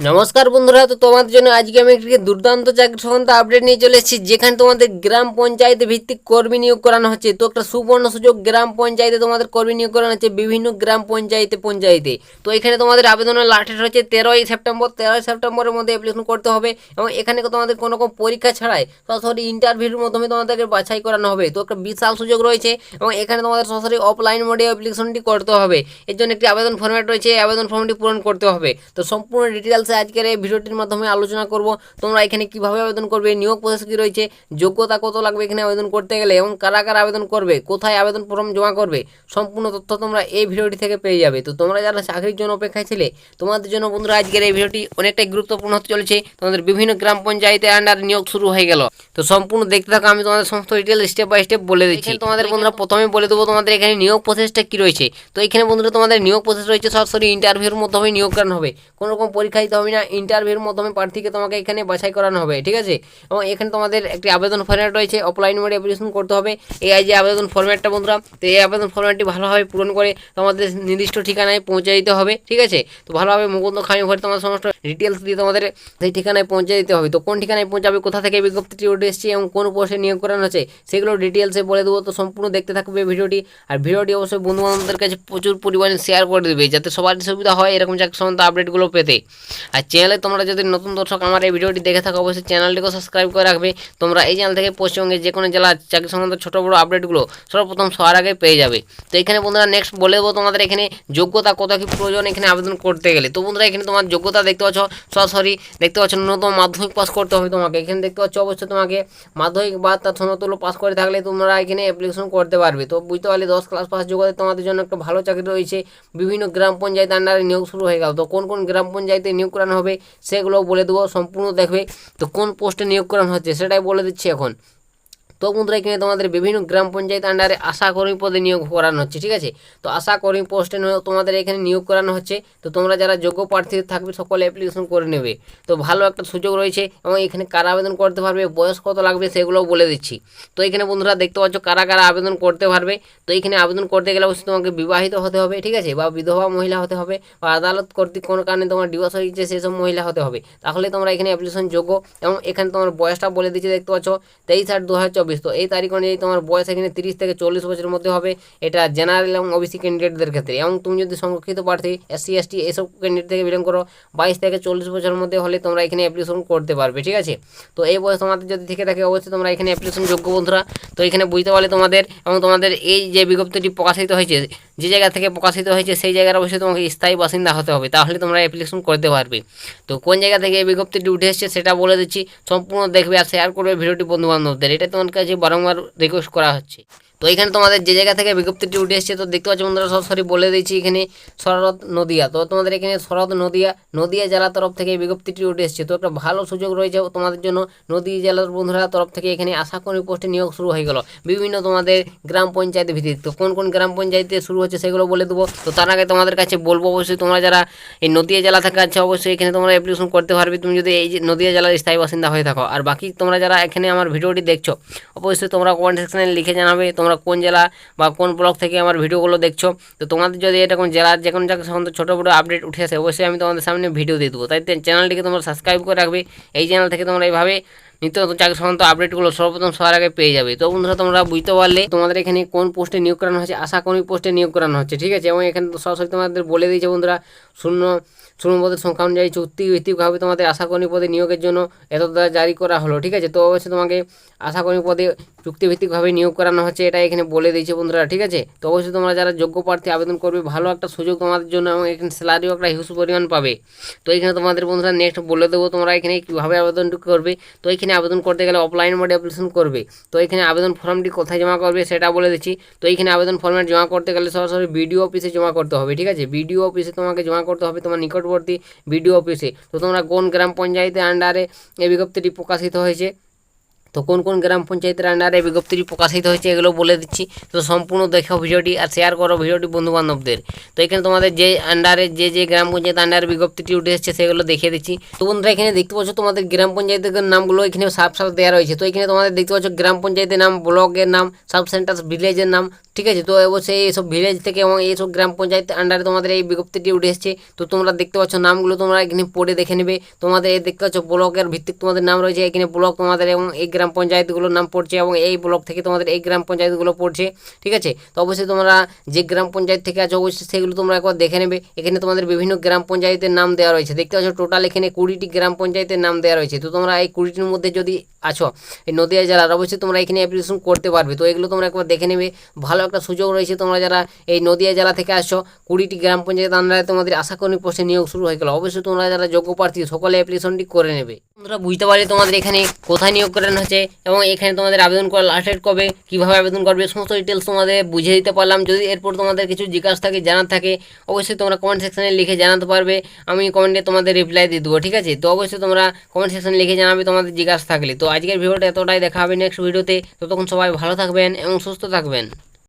নমস্কার বন্ধুরা, তো তোমাদের জন্য আজকে আমি একটি দুর্দান্ত চাকরি সংক্রান্ত আপডেট নিয়ে চলে এসেছি, যেখানে তোমাদের গ্রাম পঞ্চায়েতে ভিত্তিক কর্মী নিয়োগ করানো হচ্ছে। তো একটা সুবর্ণ সুযোগ, গ্রাম পঞ্চায়েতে তোমাদের কর্মী নিয়োগ করানো হচ্ছে বিভিন্ন গ্রাম পঞ্চায়েতে পঞ্চায়েতে। তো এখানে তোমাদের আবেদনের ডেট হচ্ছে তেরোই সেপ্টেম্বর, তেরোই সেপ্টেম্বরের মধ্যে অ্যাপ্লিকেশন করতে হবে এবং এখানে তোমাদের কোনো রকম পরীক্ষা ছাড়াই সরাসরি ইন্টারভিউর মাধ্যমে তোমাদেরকে বাছাই করানো হবে। তো একটা বিশাল সুযোগ রয়েছে এবং এখানে তোমাদের সরাসরি অফলাইন মোডে অ্যাপ্লিকেশনটি করতে হবে। এর জন্য একটি আবেদন ফর্ম্যাট রয়েছে আবেদন ফর্মটি পূরণ করতে হবে। তো সম্পূর্ণ ডিটেলসে আজকের এই ভিডিওটির মাধ্যমে আলোচনা করব তোমরা এখানে কীভাবে আবেদন করবে নিয়োগ প্রসেস কী রয়েছে যোগ্যতা কত লাগবে এখানে আবেদন করতে গেলে এবং কারা কারা আবেদন করবে কোথায় আবেদন ফর্ম জমা করবে সম্পূর্ণ তথ্য তোমরা এই ভিডিওটি থেকে পেয়ে যাবে। তো তোমরা যারা চাকরির জন্য অপেক্ষায় ছিলে তোমাদের জন্য বন্ধুরা আজকের এই ভিডিওটি অনেকটাই গুরুত্বপূর্ণ হতে চলেছে। তোমাদের বিভিন্ন গ্রাম পঞ্চায়েতে আন্ডার নিয়োগ শুরু হয়ে গেল। তো সম্পূর্ণ দেখতে থাকো আমি তোমাদের সমস্ত ডিটেল স্টেপ বাই স্টেপ বলে দিচ্ছি। তোমাদের বন্ধুরা প্রথমে বলে দেবো তোমাদের এখানে নিয়োগ প্রসেসটা কি রয়েছে। তো এখানে বন্ধুরা তোমাদের নিয়োগ প্রসেস রয়েছে সরাসরি ইন্টারভিউর মাধ্যমে নিয়োগ করানো হবে। কোনো রকম পরীক্ষা দিতে হবে না ইন্টারভিউর মাধ্যমে প্রার্থীকে তোমাকে এখানে বাছাই করানো হবে, ঠিক আছে? এবং এখানে তোমাদের একটি আবেদন ফর্ম্যাট রয়েছে অফলাইন মোডে অ্যাপ্লিকেশন করতে হবে। এই যে আবেদন ফর্ম্যাটটা বন্ধুরা, তো এই আবেদন ফর্ম্যাটটি ভালোভাবে পূরণ করে তোমাদের নির্দিষ্ট ঠিকানায় পৌঁছে দিতে হবে, ঠিক আছে? তো ভালোভাবে মুকুন্দ খামি ভরে তোমার সমস্ত ডিটেলস দিয়ে তোমাদের সেই ঠিকানায় পৌঁছে দিতে হবে। তো কোন ঠিকানায় পৌঁছাবে, কোথা থেকে বিজ্ঞপ্তিটি উঠে এসেছে এবং কোন পোস্টে নিয়োগ করানো হচ্ছে, সেগুলো ডিটেলসে বলে দেবো। তো সম্পূর্ণ দেখতে থাকবে ভিডিওটি। আর ভিডিওটি অবশ্যই বন্ধু বান্ধবদের কাছে প্রচুর পরিমাণে শেয়ার করে দেবে, যাতে সবার সুবিধা হয় এরকম চাকরি সম্বন্ধে আপডেটগুলো পেতে। আর চ্যানেলে তোমরা যদি নতুন দর্শক আমার এই ভিডিওটি দেখে থাকো, অবশ্যই চ্যানেলটিকে সাবস্ক্রাইব করে রাখবে। তোমরা এই চ্যানেল থেকে পশ্চিমবঙ্গের যে কোনো জেলার চাকরি সম্বন্ধে ছোটো বড়ো আপডেটগুলো সর্বপ্রথম সবার আগে পেয়ে যাবে। তো এখানে বন্ধুরা নেক্সট বলে দেবো তোমাদের এখানে যোগ্যতা কত কি প্রয়োজন এখানে আবেদন করতে গেলে। তো বন্ধুরা এখানে তোমার যোগ্যতা দেখতে পাচ্ছ সরাসরি দেখতে পাচ্ছ, ন্যূনতম মাধ্যমিক পাস করতে হবে তোমাকে। এখানে দেখতে পাচ্ছ অবশ্যই তোমাকে মাধ্যমিক বা তার সমতুল্য পাস করে থাকলে তোমরা এখানে অ্যাপ্লিকেশন করতে পারবে। তো বুঝতে পারলে দশ ক্লাস পাস যোগ্যতা তোমাদের জন্য একটা ভালো চাকরি রয়েছে। বিভিন্ন গ্রাম পঞ্চায়েত আন্ডারে নিয়োগ শুরু হয়ে গেল। তো কোন কোন গ্রাম পঞ্চায়েতে নিয়োগ করানো হবে সেগুলো বলে দেবো, সম্পূর্ণ দেখবে, তো কোন পোস্টে নিয়োগ করানো হচ্ছে সেটাই বলে দিচ্ছি এখন। তো বন্ধুরা, এখানে তোমাদের বিভিন্ন গ্রাম পঞ্চায়েত আন্ডারে আশা কর্মী পদে নিয়োগ করানো হচ্ছে, ঠিক আছে? তো আশা কর্মী পোস্টে তোমাদের এখানে নিয়োগ করানো হচ্ছে। তো তোমরা যারা যোগ্য প্রার্থী থাকবে, সকলে অ্যাপ্লিকেশন করে নেবে। তো ভালো একটা সুযোগ রয়েছে এবং এখানে কারা আবেদন করতে পারবে, বয়স কত লাগবে সেগুলোও বলে দিচ্ছি। তো এখানে বন্ধুরা দেখতে পাচ্ছ কারা কারা আবেদন করতে পারবে। তো এখানে আবেদন করতে গেলে অবশ্যই তোমাকে বিবাহিত হতে হবে, ঠিক আছে? বা বিধবা মহিলা হতে হবে বা আদালত কর্তৃক কোনো কারণে তোমার ডিভোর্স হয়ে গেছে, সেসব মহিলা হতে হবে। তাহলে তোমরা এখানে অ্যাপ্লিকেশন যোগ্য এবং এখানে তোমার বয়সটা বলে দিচ্ছে, দেখতে পাচ্ছ তেইশ আট দু হাজার চব্বিশ। তো এই তারিখ অনুযায়ী তোমার বয়স এখানে তিরিশ থেকে চল্লিশ বছরের মধ্যে হবে। এটা জেনারেল এবং ওবিসি ক্যান্ডিডেটদের ক্ষেত্রে। এবং তুমি যদি সংরক্ষিত প্রার্থী এসসি এসটি এইসব ক্যান্ডিডেট থেকে বিলং করো, বাইশ থেকে চল্লিশ বছরের মধ্যে হলে তোমরা এখানে অ্যাপ্লিকেশন করতে পারবে, ঠিক আছে? তো এই বয়স তোমাদের যদি থেকে থাকে, অবশ্যই তোমরা এখানে অ্যাপ্লিকেশন যোগ্য বন্ধুরা। তো এখানে বুঝতে পারলে তোমাদের এবং তোমাদের এই যে বিজ্ঞপ্তিটি প্রকাশিত হয়েছে, যে জায়গা থেকে প্রকাশিত হয়েছে, সেই জায়গার অবশ্যই তোমাকে স্থায়ী বাসিন্দা হতে হবে। তাহলে তোমরা অ্যাপ্লিকেশন করতে পারবে। তো কোন জায়গা থেকে এই বিজ্ঞপ্তিটি উঠে এসেছে, সেটা বলে দিচ্ছি। সম্পূর্ণ দেখবে আর শেয়ার করবে ভিডিওটি বন্ধু বান্ধবদের এটা তোমার কাছে বারংবার রিকোয়েস্ট করা হচ্ছে তো এখানে তোমাদের যে জায়গা থেকে বিজ্ঞপ্তিটি উঠে এসেছে, তো দেখতে পাচ্ছ বন্ধুরা সরাসরি বলে দিচ্ছি এখানে শরৎ নদিয়া। তো তোমাদের এখানে শরৎ নদিয়া নদিয়া জেলার তরফ থেকে বিজ্ঞপ্তিটি উঠে এসেছে। তো একটা ভালো সুযোগ রয়েছে তোমাদের জন্য নদী জেলার বন্ধুরা তরফ থেকে এখানে আশা করি পোস্টে নিয়োগ শুরু হয়ে গেল। বিভিন্ন তোমাদের গ্রাম পঞ্চায়েত ভিত্তিক, তো কোন কোন গ্রাম পঞ্চায়েতে শুরু হচ্ছে সেগুলো বলে দেবো। তো তার আগে তোমাদের কাছে বলব অবশ্যই, তোমরা যারা এই নদিয়া জেলা থেকে আছে, অবশ্যই এখানে তোমরা অ্যাপ্লিকেশন করতে পারবে। তুমি যদি এই নদিয়া জেলার স্থায়ী বাসিন্দা হয়ে থাকো। আর বাকি তোমরা যারা এখানে আমার ভিডিওটি দেখছ, অবশ্যই তোমরা কমেন্ট সেকশনে লিখে জানাবে, তোমরা কোন জেলা বা কোন ব্লক থেকে আমার ভিডিওগুলো দেখছ, তো তোমাদের যদি এরকম জেলার যে কোনো জায়গায় সম্বন্ধে ছোটো বড়ো আপডেট উঠে আসে, অবশ্যই আমি তোমাদের সামনে ভিডিও দিয়ে দেবো। তাই চ্যানেলটিকে তোমরা সাবস্ক্রাইব করে রাখবে। এই চ্যানেল থেকে তোমরা এইভাবে নিত্য নতুন চাকরি সংক্রান্ত আপডেটগুলো সর্বপ্রথম সবার আগে পেয়ে যাবে। তো বন্ধুরা, তোমরা বুঝতে পারলে তোমাদের এখানে কোন পোস্টে নিয়োগ করানো হচ্ছে আশা কর্মী পোস্টে নিয়োগ করানো হচ্ছে, ঠিক আছে? এবং এখানে সরাসরি তোমাদের বলে দিয়েছে বন্ধুরা, শূন্য শূন্য পদের সংখ্যা অনুযায়ী চুক্তি ভিত্তিকভাবে তোমাদের আশা কর্মী পদে নিয়োগের জন্য এত জারি করা হলো, ঠিক আছে? তো অবশ্যই তোমাকে আশা কর্মী পদে চুক্তিভিত্তিকভাবে নিয়োগ করানো হচ্ছে এটা এখানে বলে দিয়েছে বন্ধুরা, ঠিক আছে? তো অবশ্যই তোমরা যারা যোগ্য প্রার্থী আবেদন করবে, ভালো একটা সুযোগ তোমাদের জন্য এবং এখানে স্যালারিও একটা হিউজ পরিমাণ পাবে। তো এখানে তোমাদের বন্ধুরা নেক্সট বলে দেবো তোমরা এখানে কীভাবে আবেদনটি করবে। তো এখানে আবেদন করতে গেলে অফলাইন মোডে অ্যাপ্লিকেশন করবে। তো এখানে আবেদন ফর্মটি কোথায় জমা করবে সেটা বলে দিচ্ছি। তো এখানে আবেদন ফর্মেট জমা করতে গেলে সরাসরি বিডিও অফিসে জমা করতে হবে, ঠিক আছে? বিডিও অফিসে তোমাকে জমা করতে হবে তোমার নিকটবর্তী বিডিও অফিসে তো তোমরা কোন গ্রাম পঞ্চায়েতের আন্ডারে এই বিজ্ঞপ্তিটি প্রকাশিত হয়েছে? তো কোন কোন গ্রাম পঞ্চায়েতের আন্ডারে বিজ্ঞপ্তিটি প্রকাশিত হয়েছে এগুলো বলে দিচ্ছি। তো সম্পূর্ণ দেখো ভিডিওটি আর শেয়ার করো ভিডিওটি বন্ধুবান্ধবদের। তো এখানে তোমাদের যে আন্ডারে যে যে গ্রাম পঞ্চায়েত আন্ডারে বিজ্ঞপ্তিটি উঠে এসেছে সেগুলো দেখিয়ে দিচ্ছি। তো বন্ধুরা এখানে দেখতে পাচ্ছ তোমাদের গ্রাম পঞ্চায়েতের নামগুলো এখানে সাব সাব দেওয়া রয়েছে। তো এখানে তোমাদের দেখতে পাচ্ছ গ্রাম পঞ্চায়েতের নাম, ব্লকের নাম সাব সেন্টার ভিলেজের নাম। ঠিক আছে? তো অবশ্যই এইসব ভিলেজ থেকে এবং এইসব গ্রাম পঞ্চায়েত আন্ডারে তোমাদের এই বিজ্ঞপ্তিটি উঠে এসেছে। তো তোমরা দেখতে পাচ্ছ নামগুলো তোমরা এখানে পড়ে দেখে নেবে। তোমাদের এই দেখতে পাচ্ছ ব্লকের ভিত্তিক তোমাদের নাম রয়েছে। এখানে ব্লক তোমাদের এবং এই গ্রাম পঞ্চায়েতগুলোর নাম পড়ছে এবং এই ব্লক থেকে তোমাদের এই গ্রাম পঞ্চায়েতগুলো পড়ছে। ঠিক আছে? তো অবশ্যই তোমরা যে গ্রাম পঞ্চায়েত থেকে আছো, অবশ্যই সেগুলো তোমরা একবার দেখে নেবে। এখানে তোমাদের বিভিন্ন গ্রাম পঞ্চায়েতের নাম দেওয়া রয়েছে। দেখতে পাচ্ছ টোটাল এখানে কুড়িটি গ্রাম পঞ্চায়েতের নাম দেওয়া রয়েছে। তো তোমরা এই কুড়িটির মধ্যে যদি আছো, এই নদীয়া জেলার, অবশ্যই তোমরা এখানে অ্যাপ্লিকেশন করতে পারবে। তো এগুলো তোমরা একবার দেখে নেবে। ভালো একটা সুযোগ রয়েছে তোমরা যারা এই নদীয়া জেলা থেকে আসছো, কুড়িটি গ্রাম পঞ্চায়েত আন্ডারে তোমাদের আশাকর্মী পোস্টে নিয়োগ শুরু হয়ে গেল। অবশ্যই তোমরা যারা যোগ্য প্রার্থী, সকলে অ্যাপ্লিকেশনটি করে নেবে। তোমরা বুঝতে পারলে তোমাদের এখানে কোথায় নিয়োগ করানো হচ্ছে এবং এখানে তোমাদের আবেদন করার লাস্ট ডেট কবে, কীভাবে আবেদন করবে, সমস্ত ডিটেলস তোমাদের বুঝিয়ে দিতে পারলাম। যদি এরপর তোমাদের কিছু জিজ্ঞাসা থাকে, জানার থাকে, অবশ্যই তোমরা কমেন্ট সেকশনে লিখে জানাতে পারবে। আমি কমেন্টে তোমাদের রিপ্লাই দিয়ে দেবো, ঠিক আছে? তো অবশ্যই তোমরা কমেন্ট সেকশনে লিখে জানাবে তোমাদের জিজ্ঞাসা থাকলে। তো আজকের ভিডিওটা এতটাই, দেখা হবে নেক্সট ভিডিওতে ততক্ষণ সবাই ভালো থাকবেন এবং সুস্থ থাকবেন।